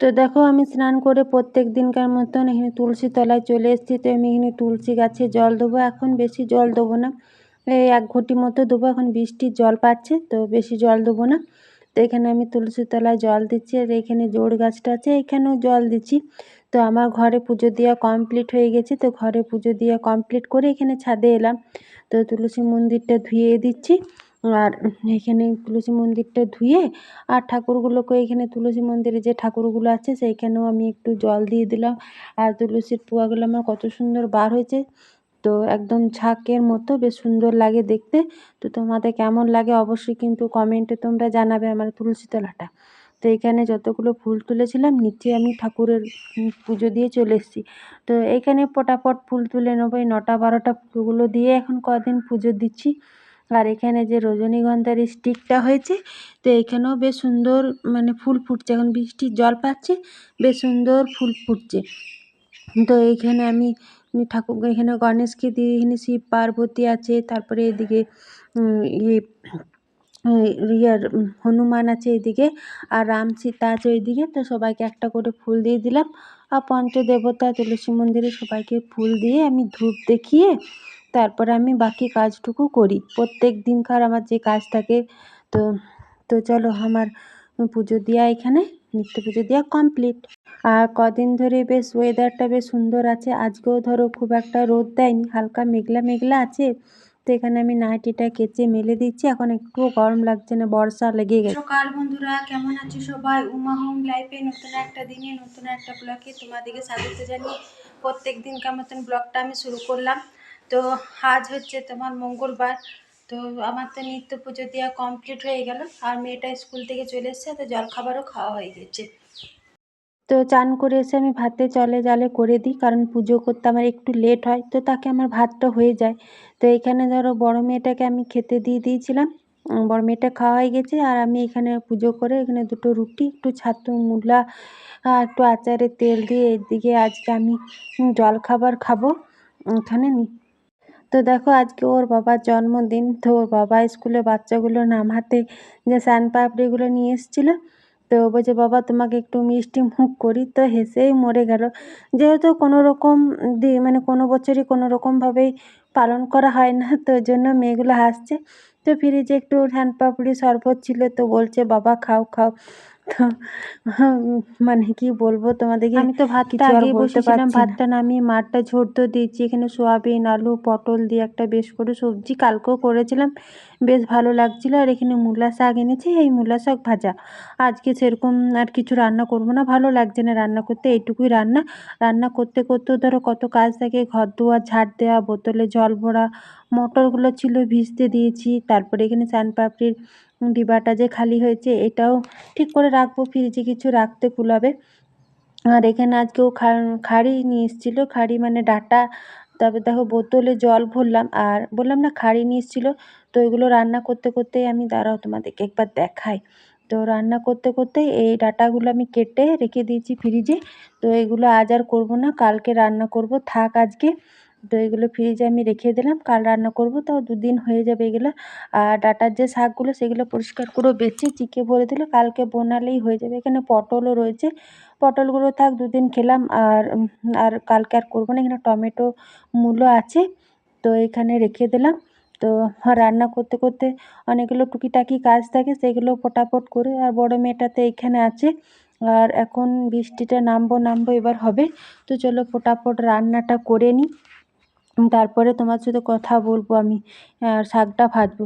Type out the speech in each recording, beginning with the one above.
তো দেখো আমি স্নান করে প্রত্যেক দিনকার মতন এখানে তুলসী তলায় চলে এসেছি। তো আমি এখানে তুলসী গাছে জল দেবো। এখন বেশি জল দেবো না। এই এক ঘটি মতো দেবো। এখন বৃষ্টির জল পাচ্ছে, তো বেশি জল দেবো না। তো এখানে আমি তুলসী তলায় জল দিচ্ছি আর এখানে জোড় গাছটা আছে, এখানেও জল দিচ্ছি। তো আমার ঘরে পুজো দেওয়া কমপ্লিট হয়ে গেছে। তো ঘরে পুজো দেওয়া কমপ্লিট করে এখানে ছাদে এলাম। তো তুলসী মন্দিরটা ধুয়ে দিচ্ছি। আর এখানে তুলসী মন্দিরটা ধুয়ে আর ঠাকুরগুলোকে এখানে তুলসী মন্দিরে যে ঠাকুরগুলো আছে সেইখানেও আমি একটু জল দিয়ে দিলাম। আর তুলসীর পোয়াগুলো আমার কত সুন্দর বার হয়েছে। তো একদম ঝাঁকের মতো বেশ সুন্দর লাগে দেখতে। তো তোমাদের কেমন লাগে অবশ্যই কিন্তু কমেন্টে তোমরা জানাবে আমার তুলসী তলাটা। তো এখানে যতগুলো ফুল তুলেছিলাম নিচে আমি ঠাকুরের পুজো দিয়ে চলে এসেছি। তো এইখানে পটাপট ফুল তুলে নেব। এই নটা বারোটা ফুলগুলো দিয়ে এখন কদিন পুজো দিচ্ছি। আর এখানে যে রজনীগন্ধার স্টিকটা হয়েছে, তো এখানেও বেশ সুন্দর মানে ফুল ফুটছে। এখন বৃষ্টির জল পাচ্ছে, বেশ সুন্দর ফুল ফুটছে। তো এইখানে আমি ঠাকুর, এখানে গণেশকে দিয়ে এখানে শিব পার্বতী আছে, তারপরে এদিকে ইয়ে ইয়ার, হনুমান আছে এদিকে, আর রাম সীতা আছে ওইদিকে। তো সবাইকে একটা করে ফুল দিয়ে দিলাম। আর পঞ্চদেবতা, তুলসী মন্দিরে সবাইকে ফুল দিয়ে আমি ধূপ দেখিয়ে তারপরে আমি বাকি কাজটুকু করি। প্রত্যেক দিনকার আমার যে কাজ থাকে, তো তো চলো আমার পুজো দেওয়া এখানে, নিত্য পুজো দেওয়া কমপ্লিট আর কদিন ধরে বেশ ওয়েদারটা বেশ সুন্দর আছে। আজকেও ধরো খুব একটা রোদ দেয়নি, হালকা মেঘলা মেঘলা আছে। তো এখানে আমি নাইটিটা কেচে মেলে দিচ্ছি। এখন একটু গরম লাগছে না, বর্ষা লেগে গেছে। সকাল বন্ধুরা, কেমন আছো সবাই? উমা হোম লাইফে নতুন একটা দিনে, নতুন একটা ব্লগে তোমাদেরকে স্বাগত জানিয়ে প্রত্যেক দিনকার মতন ব্লগটা আমি শুরু করলাম। তো আজ হচ্ছে তোমার মঙ্গলবার। তো আমার তো নিত্য পুজো দেওয়া কমপ্লিট হয়ে গেল। আর মেয়েটা স্কুল থেকে চলে এসছে, তো জলখাবারও খাওয়া হয়ে গেছে। তো চান করে এসে আমি ভাতে চলে জালে করে দিই, কারণ পুজো করতে আমার একটু লেট হয়, তো তাকে আমার ভাতটা হয়ে যায়। তো এখানে ধরো বড় মেয়েটাকে আমি খেতে দিয়ে দিয়েছিলাম। বড় মেয়েটা খাওয়া হয়ে গেছে, আর আমি এখানে পুজো করে এখানে দুটো রুটি, একটু ছাতু, মূলা একটু আচারের তেল দিয়ে এদিকে আজকে আমি জলখাবার খাব। এখানে তো দেখো, আজকে ওর বাবার জন্মদিন। তো ওর বাবা স্কুলে বাচ্চাগুলো নামাতে যে স্যান পাপড়িগুলো নিয়ে এসেছিল, তো বলছে, বাবা, তোমাকে একটু মিষ্টি মুখ করি। তো হেসেই মরে গেল। যেহেতু কোনো রকম মানে কোনো বছরই কোনো রকমভাবেই পালন করা হয় না তো ওই জন্য মেয়েগুলো হাসছে। তো ফ্রিজে একটু পাপড়ি শরবত ছিল তো বলছে বাবা খাও খাও। তো মানে কি বলব তোমাদেরকে আমি তো ভাতটা আগেই বসেছিলাম ভাতটা নামিয়ে মাঠটা ঝরতে দিয়েছি এখানে সোয়াবিন আলু পটল দিয়ে একটা বেশ করে সবজি কালকেও করেছিলাম বেশ ভালো লাগছিল। আর এখানে মূলা শাক এনেছি এই মূলা শাক ভাজা। আজকে সেরকম আর কিছু রান্না করব না ভালো লাগছে না রান্না করতে এইটুকুই রান্না। রান্না করতে করতেও ধরো কত কাজ থাকে ঘর দুয়ার ঝাড় দেওয়া বোতলে জল ভরা মটরগুলো ছিল, ভিজতে দিয়েছি। তারপরে এখানে পাপড়ির ডিবাটা যে খালি হয়েছে, এটাও ঠিক করে রাখব, ফ্রিজে কিছু রাখতে কুলাবে। আর এখানে আজকেও খাড়ি নিয়ে এসেছিল। খাড়ি মানে ডাটা। তারপর দেখো বোতলে জল ভরলাম আর বললাম না খাড়ি নিয়ে এসেছিল। তো এগুলো রান্না করতে করতেই আমি দাঁড়াও তোমাদেরকে একবার দেখাই। তো রান্না করতে করতে এই ডাটাগুলো আমি কেটে রেখে দিয়েছি ফ্রিজে। তো এগুলো আজ আর করব না, কালকে রান্না করব। থাক আজকে। তো এগুলো ফ্রিজে আমি রেখে দিলাম। কাল রান্না করব, তাও দুদিন হয়ে যাবে এগুলো। আর ডাটার যে শাকগুলো, সেগুলো পরিষ্কার করে বেছে, চিকে ভরে দিলে। কালকে বানালেই হয়ে যাবে। এখানে পটলও রয়েছে। পটলগুলো থাক, দুদিন খেলাম। আর আর কালকে আর করব না। এখানে টমেটো মূলো আছে, তো এখানে রেখে দিলাম। তো রান্না করতে করতে অনেকগুলো টুকিটাকি কাজ থাকে, সেগুলো ফটাফট করে। আর বড় মেয়েটা তো এইখানে আছে। আর এখন বৃষ্টিটা নামবো নামবো এবার হবে। তো চলো ফটাফট রান্নাটা করে নিই। তারপরে তোমার সাথে কথা বলব আমি আর শাকটা ভাজবো।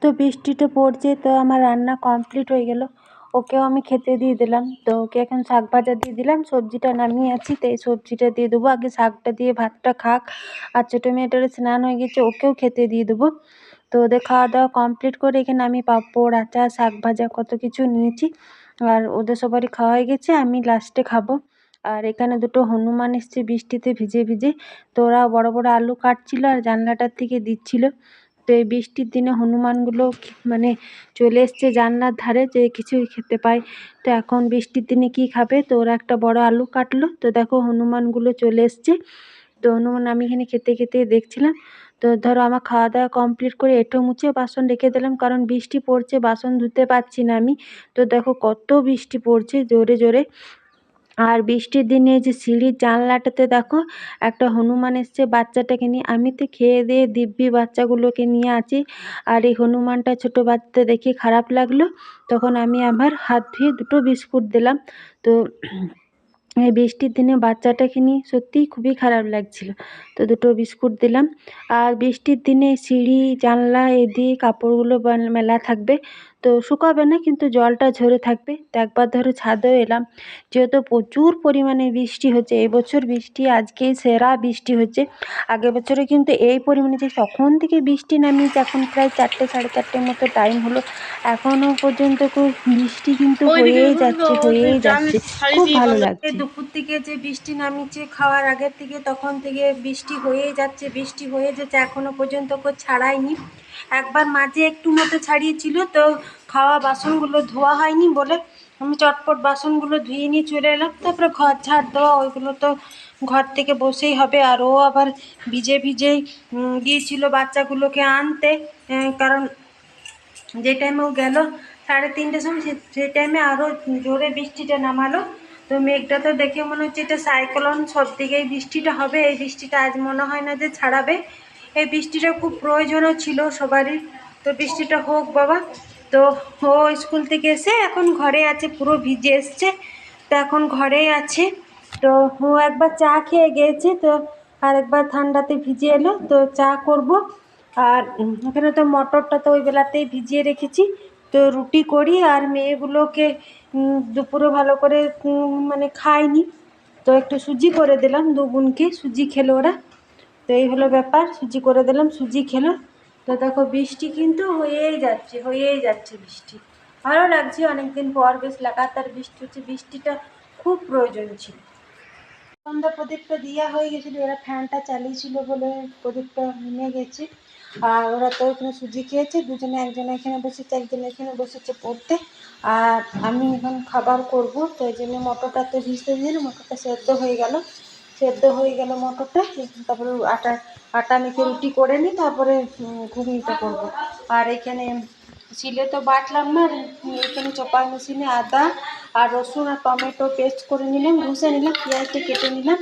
তো বৃষ্টিটা পড়ছে, তো আমার রান্না কমপ্লিট হয়ে গেল। ওকেও আমি খেতে দিয়ে দিলাম। তো ওকে এখন শাক ভাজা দিয়ে দিলাম। সবজিটা নামিয়ে আছি, তো এই সবজিটা দিয়ে দেবো। আগে শাকটা দিয়ে ভাতটা খাক। আর ছোটো মেয়েটার স্নান হয়ে গেছে, ওকেও খেতে দিয়ে দেবো। তো ওদের খাওয়া দাওয়া কমপ্লিট করে এখানে আমি পাঁপড়, আচার, শাক ভাজা কত কিছু নিয়েছি। আর ওদের সবারই খাওয়া হয়ে গেছে, আমি লাস্টে খাব। আর এখানে দুটো হনুমান এসছে বৃষ্টিতে ভিজে ভিজে। তো ওরা বড় বড় আলু কাটছিল আর জানলাটার থেকে দিচ্ছিল। তো এই বৃষ্টির দিনে হনুমানগুলো মানে চলে এসছে জানলার ধারে যে কিছুই খেতে পায়। তো এখন বৃষ্টির দিনে কি খাবে? তো ওরা একটা বড় আলু কাটলো। তো দেখো হনুমানগুলো চলে এসছে। তো হনুমান আমি এখানে খেতে খেতে দেখছিলাম। তো ধরো আমার খাওয়া দাওয়া কমপ্লিট করে এঁটো মুছে বাসন রেখে দিলাম, কারণ বৃষ্টি পড়ছে, বাসন ধুতে পারছি না আমি। তো দেখো কত বৃষ্টি পড়ছে জোরে জোরে। আর বৃষ্টির দিনে যে সিঁড়ির জানলাটাতে দেখো, একটা হনুমান এসছে বাচ্চাটাকে নিয়ে। আমি তো খেয়ে দিয়ে দিব্যি বাচ্চাগুলোকে নিয়ে আছি। আর এই হনুমানটা ছোটো বাচ্চা দেখে খারাপ লাগল। তখন আমি আবার হাত ধুয়ে দুটো বিস্কুট দিলাম। তো এই বৃষ্টির দিনে বাচ্চাটাকে নিয়ে সত্যিই খুবই খারাপ লাগছিল। তো দুটো বিস্কুট দিলাম। আর বৃষ্টির দিনে সিঁড়ি, জানলা এদিকে কাপড়গুলো মেলা থাকবে। তো শুকাবে না কিন্তু জলটা ঝরে থাকবে। তো একবার ধরো ছাদেও এলাম। যেহেতু প্রচুর পরিমাণে বৃষ্টি হচ্ছে এবছর বৃষ্টি আজকেই সেরা বৃষ্টি হচ্ছে। আগের বছরে কিন্তু এই পরিমাণে যে তখন থেকে বৃষ্টি নামিয়েছে এখন প্রায় চারটে সাড়ে চারটের মতো টাইম হলো। এখনও পর্যন্ত খুব বৃষ্টি কিন্তু হয়েই যাচ্ছে হয়েই যাচ্ছে। খুব ভালো লাগছে। দুপুর থেকে যে বৃষ্টি নামিয়েছে খাওয়ার আগের থেকে তখন থেকে বৃষ্টি হয়েই যাচ্ছে বৃষ্টি হয়ে যাচ্ছে এখনও পর্যন্ত কেউ ছাড়ায়নি। একবার মাঝে একটু মতো ছাড়িয়েছিল তো খাওয়া বাসনগুলো ধোয়া হয়নি বলে আমি চটপট বাসনগুলো ধুয়ে নিয়ে চলে এলাম। তারপরে ঘর ঝাড় দেওয়া ওইগুলো তো ঘর থেকে বসেই হবে। আর ও আবার ভিজে উম, গিয়েছিল বাচ্চাগুলোকে আনতে। কারণ যে টাইমে ও গেল সাড়ে তিনটের সময় সেই টাইমে আরও জোরে বৃষ্টিটা নামালো। তো মেঘটা তো দেখে মনে হচ্ছে এটা সাইক্লোন সব দিকেই বৃষ্টিটা হবে। এই বৃষ্টিটা আজ মনে হয় না যে ছাড়াবে। এই বৃষ্টিটা খুব প্রয়োজনও ছিল সবারই। তো বৃষ্টিটা হোক বাবা। তো ও স্কুল থেকে এসে এখন ঘরে আছে, পুরো ভিজে এসছে। তো এখন ঘরেই আছে। তো ও একবার চা খেয়ে গিয়েছে, তো আর একবার ঠান্ডাতে ভিজে এলো। তো চা করব। আর এখানে তো মটরটা তো ওই বেলাতেই ভিজিয়ে রেখেছি। তো রুটি করি আর মেয়েগুলোকে দুপুরে ভালো করে মানে খাইনি। তো একটু সুজি করে দিলাম দু বোনকে সুজি খেলো ওরা। তো এই হলো ব্যাপার, সুজি করে দিলাম, সুজি খেলো। তো দেখো বৃষ্টি কিন্তু হয়েই যাচ্ছে হয়েই যাচ্ছে বৃষ্টি। ভালো লাগছে, অনেকদিন পর বেশ লাগাতার বৃষ্টি হচ্ছে। বৃষ্টিটা খুব প্রয়োজন ছিল। সন্ধ্যা প্রদীপটা দেওয়া হয়ে গেছিল, এরা ফ্যানটা চালিয়েছিল বলে প্রদীপটা নেমে গেছে। আর ওরা তো এখানে সুজি খেয়েছে, দুজনে একজন এখানে বসেছে, একজন এখানে বসেছে পড়তে। আর আমি এখন খাবার করব, তো এই জন্য মটরটা তো ভিজতে দিয়ে মটরটা সেদ্ধ হয়ে গেল। সেদ্ধ হয়ে গেল মটরটা। তারপরে আটা আটা মেখে রুটি করে নিই, তারপরে ঘুগনিটা করব। আর এখানে শিলে তো বাটলাম না, এখানে চপার মেশিনে আদা আর রসুন আর টমেটো পেস্ট করে নিলাম, ঘষে নিলাম, পেঁয়াজটা কেটে নিলাম।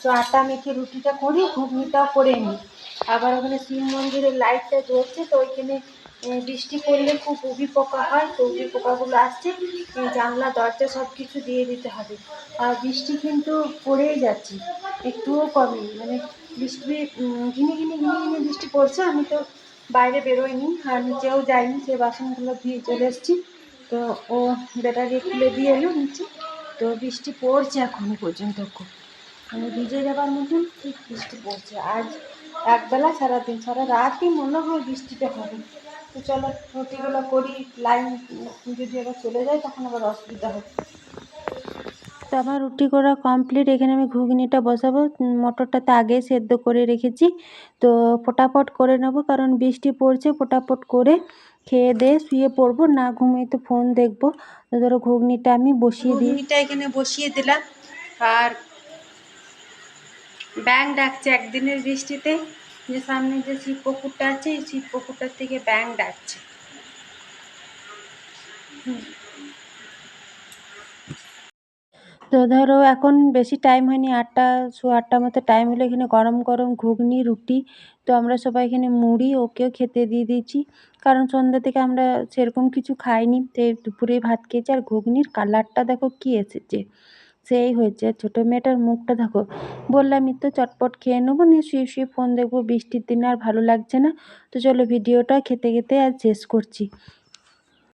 তো আটা মেখে রুটিটা করি, ঘুগনিটাও করে নিই। আবার ওখানে শিব মন্দিরের লাইটটা জ্বলছে, তো ওইখানে বৃষ্টি পড়লে খুব উবি পোকা হয়, তো উবি পোকাগুলো আসছে জানলা, দরজা সব কিছু দিয়ে দিতে হবে। আর বৃষ্টি কিন্তু পড়েই যাচ্ছে, একটুও কমেনি। মানে বৃষ্টি ঘিনে ঘিনে ঘিনে ঘিনে বৃষ্টি পড়ছে, আমি তো বাইরে বেরোয়নি আর নিচেও যাইনি, সে বাসনগুলো দিয়ে চলে এসেছি। তো ও ব্যাটারি খুলে দিয়ে এলো নিচে। তো বৃষ্টি পড়ছে এখনও পর্যন্ত খুব। মানে ভিজে যাবার মতন ঠিক বৃষ্টি পড়ছে। আজ একবেলা সারাদিন, সারা রাতই মনে হয় বৃষ্টিটা হবে। তো চলো রুটিগুলো করি লাইন যদি আবার চলে যায় তখন আবার অসুবিধা হবে। তো আমার রুটি করা কমপ্লিট এখানে আমি ঘুগনিটা বসাবো উম, মটরটা তো আগেই সেদ্ধ করে রেখেছি। তো ফটাফট করে নেব কারণ বৃষ্টি পড়ছে ফটাফট করে খেয়ে দিয়ে শুয়ে পড়ব না ঘুমিয়ে তো ফোন দেখব। তো ধরো ঘুগনিটা আমি বসিয়ে দিই। ঘুগনিটা এখানে বসিয়ে দিলাম। আর ব্যাং ডাকছে একদিনের বৃষ্টিতে। যে সামনে যে শিব পুকুরটা আছে, এই শিব পুকুরটার থেকে ব্যাং ডাকছে। তো ধরো এখন বেশি টাইম হয়নি, আটটা সোয়া আটটা মতো টাইম হলো, এখানে গরম গরম ঘুগনি, রুটি। তো আমরা সবাই এখানে মুড়ি, ওকেও খেতে দিয়ে দিয়েছি। কারণ সন্ধ্যা থেকে আমরা সেরকম কিছু খাইনি। তো দুপুরে ভাত খেয়েছি, আর ঘুগনির কালারটা দেখো কী এসেছে। সেই হয়েছে। ছোটো মেয়েটার মুখটা দেখো। বললামই তো চটপট খেয়ে নেব, নিয়ে শুয়ে শুয়ে ফোন দেখব। বৃষ্টির দিনে আর ভালো লাগছে না। তো চলো ভিডিওটা খেতে খেতে আর শেষ করছি।